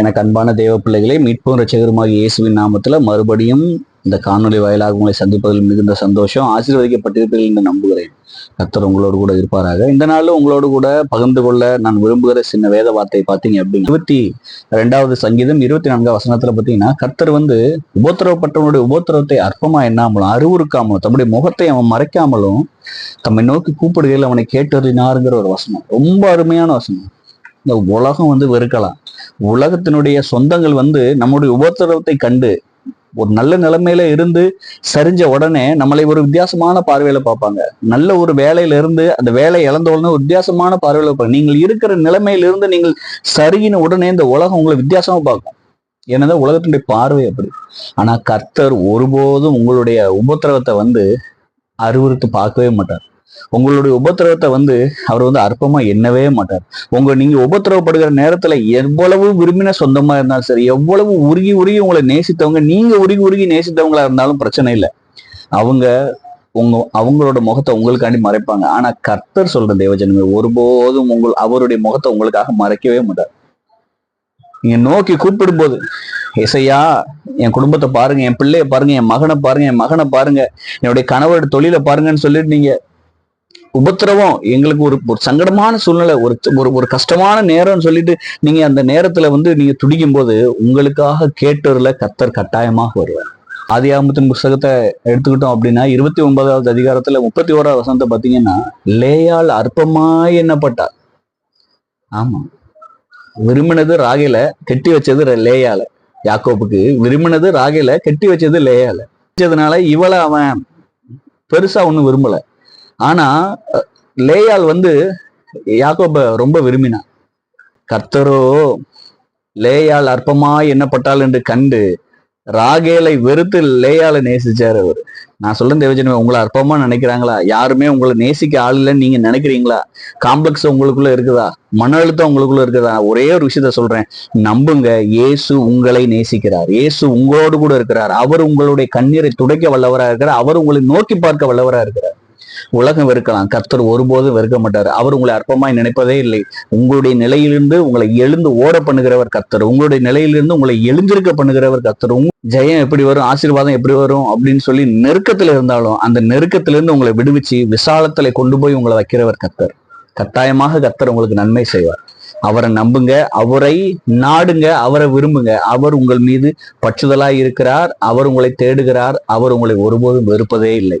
எனக்கு அன்பான தேவ பிள்ளைகளே மீட்பும் ரட்சகருமாகிய இயேசுவின் நாமத்துல மறுபடியும் இந்த காணொளி வாயிலாக உங்களை சந்திப்பதில் மிகுந்த சந்தோஷம் ஆசீர்வதிக்கப்பட்டிருப்பீர்கள் என்று நம்புகிறேன். கர்த்தர் உங்களோடு கூட இருப்பாராக. இந்த நாளில் உங்களோடு கூட பகிர்ந்து கொள்ள நான் விரும்புகிற சின்ன வேத வார்த்தை பார்த்தீங்க அப்படின்னு இருபத்தி ரெண்டாவது சங்கீதம் இருபத்தி நான்காவது வசனத்துல பார்த்தீங்கன்னா கர்த்தர் வந்து உபோத்திரவப்பட்டவனுடைய உபோத்திரவத்தை அற்பமா எண்ணாமலும் அறிவுறுக்காமலும் தம்முடைய முகத்தை அவன் மறைக்காமலும் தம்மை நோக்கி கூப்பிடுகையில் அவனை கேட்டறினாருங்கிற ஒரு வசனம். ரொம்ப அருமையான வசனம். இந்த உலகம் வந்து வெறுக்கலாம். உலகத்தினுடைய சொந்தங்கள் வந்து நம்முடைய உபத்திரவத்தை கண்டு ஒரு நல்ல நிலைமையில இருந்து சரிஞ்ச உடனே நம்மளை ஒரு வித்தியாசமான பார்வையில பார்ப்பாங்க. நல்ல ஒரு வேலையில இருந்து அந்த வேலை இழந்த உடனே ஒரு வித்தியாசமான பார்வையில பார்ப்பாங்க. நீங்கள் இருக்கிற நிலைமையில இருந்து நீங்கள் சரியின உடனே இந்த உலகம் உங்களை வித்தியாசமா பார்க்கும். ஏன்னா உலகத்தினுடைய பார்வை அப்படி. ஆனா கர்த்தர் ஒருபோதும் உங்களுடைய உபத்திரவத்தை வந்து அறிவுறுத்து பார்க்கவே மாட்டார். உங்களுடைய உபத்திரவத்தை வந்து அவர் வந்து அற்பமா எண்ணவே மாட்டார். உங்க நீங்க உபத்திரவப்படுகிற நேரத்துல எவ்வளவு விரும்பின சொந்தமா இருந்தாலும் சரி எவ்வளவு உருகி உருகி உங்களை நேசித்தவங்க நீங்க உருகி உருகி நேசித்தவங்களா இருந்தாலும் பிரச்சனை இல்லை. அவங்க உங்க அவங்களோட முகத்தை உங்களுக்காண்டி மறைப்பாங்க. ஆனா கர்த்தர் சொல்ற தேவஜனமே ஒருபோதும் உங்கள் அவருடைய முகத்தை உங்களுக்காக மறைக்கவே மாட்டார். நீங்க நோக்கி கூப்பிடும் போது இசையா என் குடும்பத்தை பாருங்க என் பிள்ளைய பாருங்க என் மகனை பாருங்க என் மகனை பாருங்க என்னுடைய கணவரோட தொழிலை பாருங்கன்னு சொல்லிட்டு நீங்க உபத்திரவம் எங்களுக்கு ஒரு ஒரு சங்கடமான சூழ்நிலை ஒரு ஒரு ஒரு கஷ்டமான நேரம்னு சொல்லிட்டு நீங்க அந்த நேரத்துல வந்து நீங்க துடிக்கும் போது உங்களுக்காக கேட்டோர்ல கத்தர் கட்டாயமாக வருவார். ஆதியாகமத்தின் புஸ்தகத்தை எடுத்துக்கிட்டோம் அப்படின்னா இருபத்தி ஒன்பதாவது அதிகாரத்துல முப்பத்தி ஓராவது வசனத்தை பாத்தீங்கன்னா லேயால் அற்பமாய் எண்ணப்பட்டார். ஆமா. விரும்பினது ராகில கெட்டி வச்சது லேயால. யாக்கோப்புக்கு விரும்பினது ராகில கெட்டி வச்சது லேயால. வச்சதுனால இவளை அவன் பெருசா ஒன்றும் விரும்பலை. ஆனா லேயால் வந்து யாக்கோப ரொம்ப விரும்பினான். கர்த்தரோ லேயால் அற்பமாய் எண்ணப்பட்டாள் என்று கண்டு ராகேலை வெறுத்து லேயால நேசிச்சார் அவர். நான் சொல்ல தேவஜனமே உங்களை அற்பமா நினைக்கிறாங்களா? யாருமே உங்களை நேசிக்க ஆள் இல்லைன்னு நீங்க நினைக்கிறீங்களா? காம்ப்ளெக்ஸ் உங்களுக்குள்ள இருக்குதா? மன அழுத்தம் உங்களுக்குள்ள இருக்குதா? ஒரே ஒரு விஷயத்த சொல்றேன். நம்புங்க இயேசு உங்களை நேசிக்கிறார். இயேசு உங்களோடு கூட இருக்கிறார். அவர் உங்களுடைய கண்ணீரை துடைக்க வல்லவரா இருக்கிறார். அவர் உங்களை நோக்கி பார்க்க வல்லவரா இருக்கிறார். உலகம் வெறுக்கலாம். கர்த்தர் ஒருபோதும் வெறுக்க மாட்டார். அவர் உங்களை அற்பமாய் நினைப்பதே இல்லை. உங்களுடைய நிலையிலிருந்து உங்களை எழுந்து ஓட பண்ணுகிறவர் கர்த்தர். உங்களுடைய நிலையிலிருந்து உங்களை எழுந்திருக்க பண்ணுகிறவர் கர்த்தர். ஜெயம் எப்படி வரும்? ஆசீர்வாதம் எப்படி வரும்? அப்படின்னு சொல்லி நெருக்கத்துல இருந்தாலும் அந்த நெருக்கத்திலிருந்து உங்களை விடுவிச்சு விசாலத்துல கொண்டு போய் உங்களை வைக்கிறவர் கர்த்தர். கட்டாயமாக கர்த்தர் உங்களுக்கு நன்மை செய்வார். அவரை நம்புங்க. அவரை நாடுங்க. அவரை விரும்புங்க. அவர் உங்கள் மீது பற்றுதலாய் இருக்கிறார். அவர் உங்களை தேடுகிறார். அவர் உங்களை ஒருபோதும் வெறுப்பதே இல்லை.